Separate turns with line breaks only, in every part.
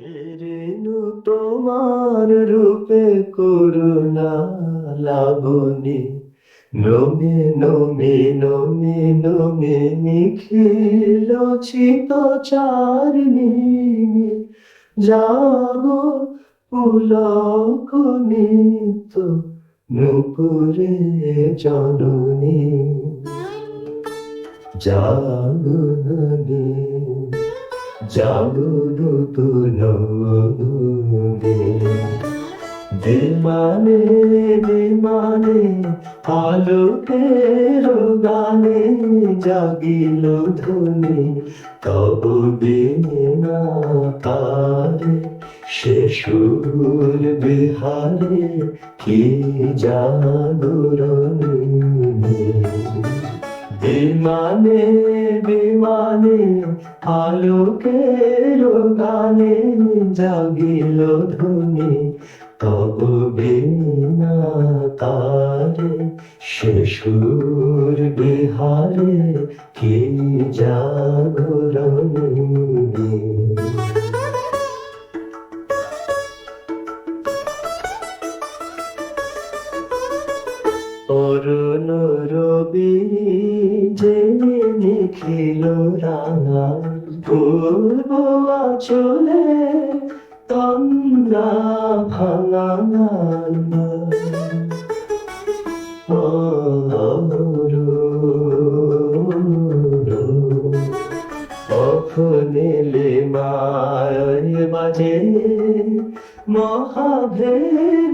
রেণু তোমার রূপে করুণা লাবণী। নমে নমে নমে নমে নিখিল চিত চারিণী। জাগো পুলক নিত নুপুরে জননী। জাগরণী জাগরুতুন বিমানে বিমানে আলোকের গানে জাগিল ধ্বনি। তব বিনা তারে সে সুর বিহারে কি জাগরণী? বিমানে বিমানে, আলোকের গানে জাগিল ধ্বনি। তব বিনা তারে সুর বিহারে কি জাগরণী? অরুণ রবি যে নিখিল রাঙা। পূর্ব চলে তন্দ্রা ভাঙা অফুনিলি মায় বাজে মহাভেরী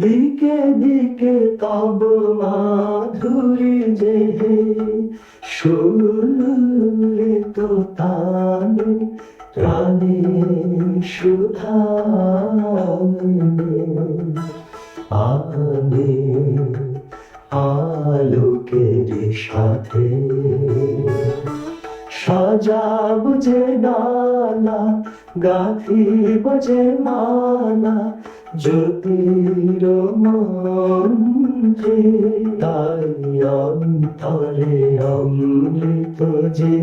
দিকে দিকে তব মাধুরী যে সুলিত তানে প্রাণী সুধা আনে আলোকের সাথে সাজাব যে নানা, গাথিব যে মানা জ্যোতির মন্ত্রে তাই অন্তরে অমৃত যে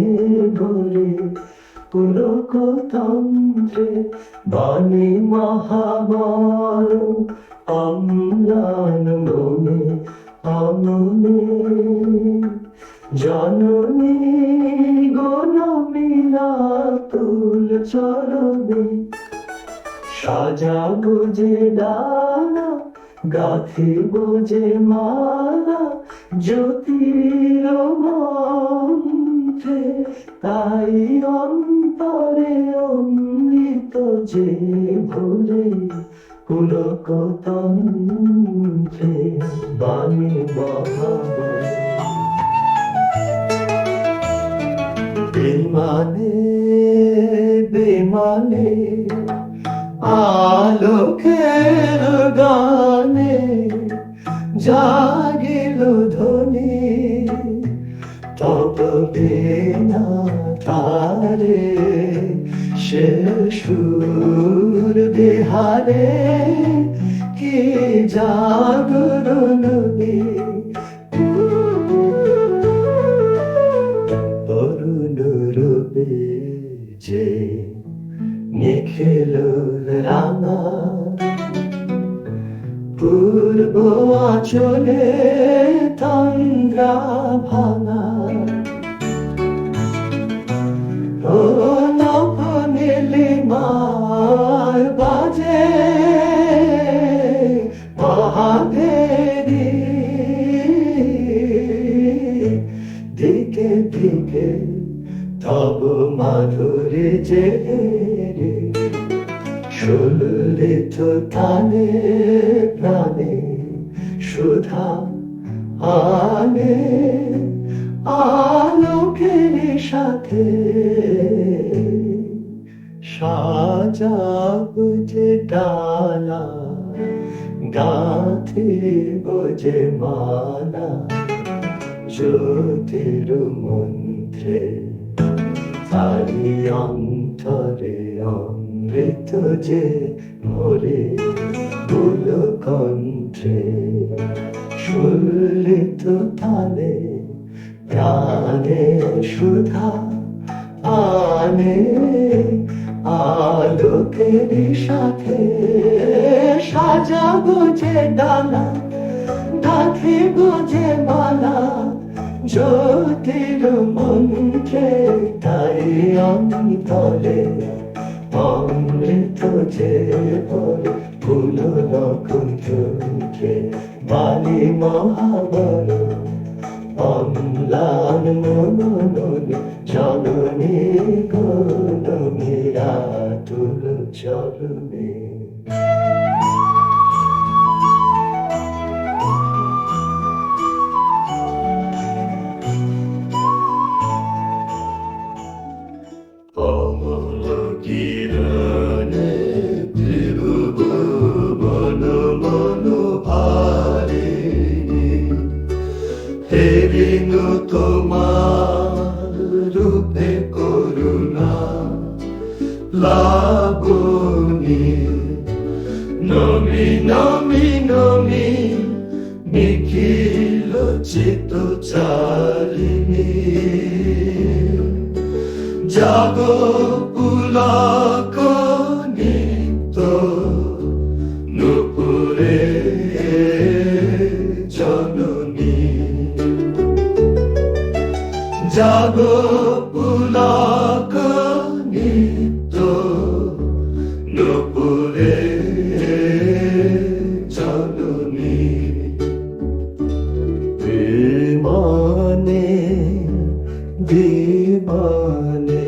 ভরে পুলকতন্ত্রে বাণী মহাবল অম্লান মনে অমনে জননী গণমিলা তুল চরণে সাজাবো যে ডানা গাথে যে মালা, জ্যোতির মন্ত্রে তাই অন্তরে অমৃত যে ভরে পুলকতন্ত্রে বাণী মহাবল বিমানে বিমানে আলোকের গানে জাগিল ধ্বনি। তব বিনা তারে সে সুর বিহারে কি জাগরণ তরুণ রূপে যে নিখিল রাঙা পূর্ব আচলে তন্দ্রা ভাঙা ও নভ নীলিমার বাজে মহাভেরি দিকে দিকে তব মাধুরী যে সুলিত তানে প্রাণে সুধা আনে আলোকের সাথে সাজাব যে ডালা, গাথে বোঝে মালা, জ্যোতির মন্ত্রে তারি অন্তরে। অমৃত যে ভরে ফুল কণ্ঠে সুলিত তালে প্রাণে সুধা, আনে আলোকের সাথে সাজাবো যে ডালা গাঁথিব যে মালা, জ্যোতির মন্ত্রে তাই অন্তরে অমৃত যে পরে ফুল নকুঞ্জে বালি মহাবল অম্লান মনন গননী আতুল চরণে অমল হেরিনু তোমার রূপে করুণা লাবণী। নমি নমি নমি নিখিল চিত চারিণী জাগ পুলক জাগ পুলক নিত্য নপুরে চলনি বিমানে বিমানে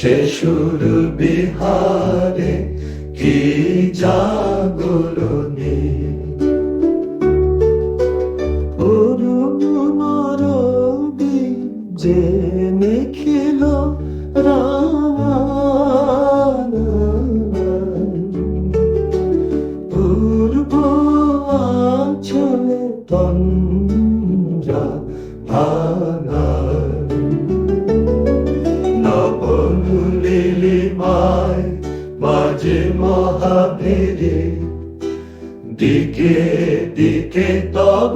শেষুর বিহারে কি জাগরণী মাঝে মহাভেরে দিকে দিকে তব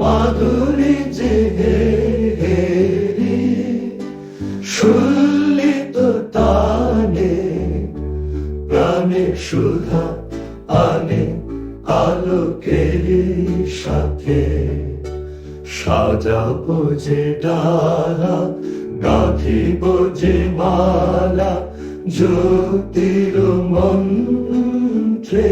মাধুরী যে হেরি। শুল্লিত তানে প্রাণে সুধা আনে আলোকের সাথে। সাজাবো যে ডালা, গাঁথিব যে মালা জ্যোতির মন্ত্রে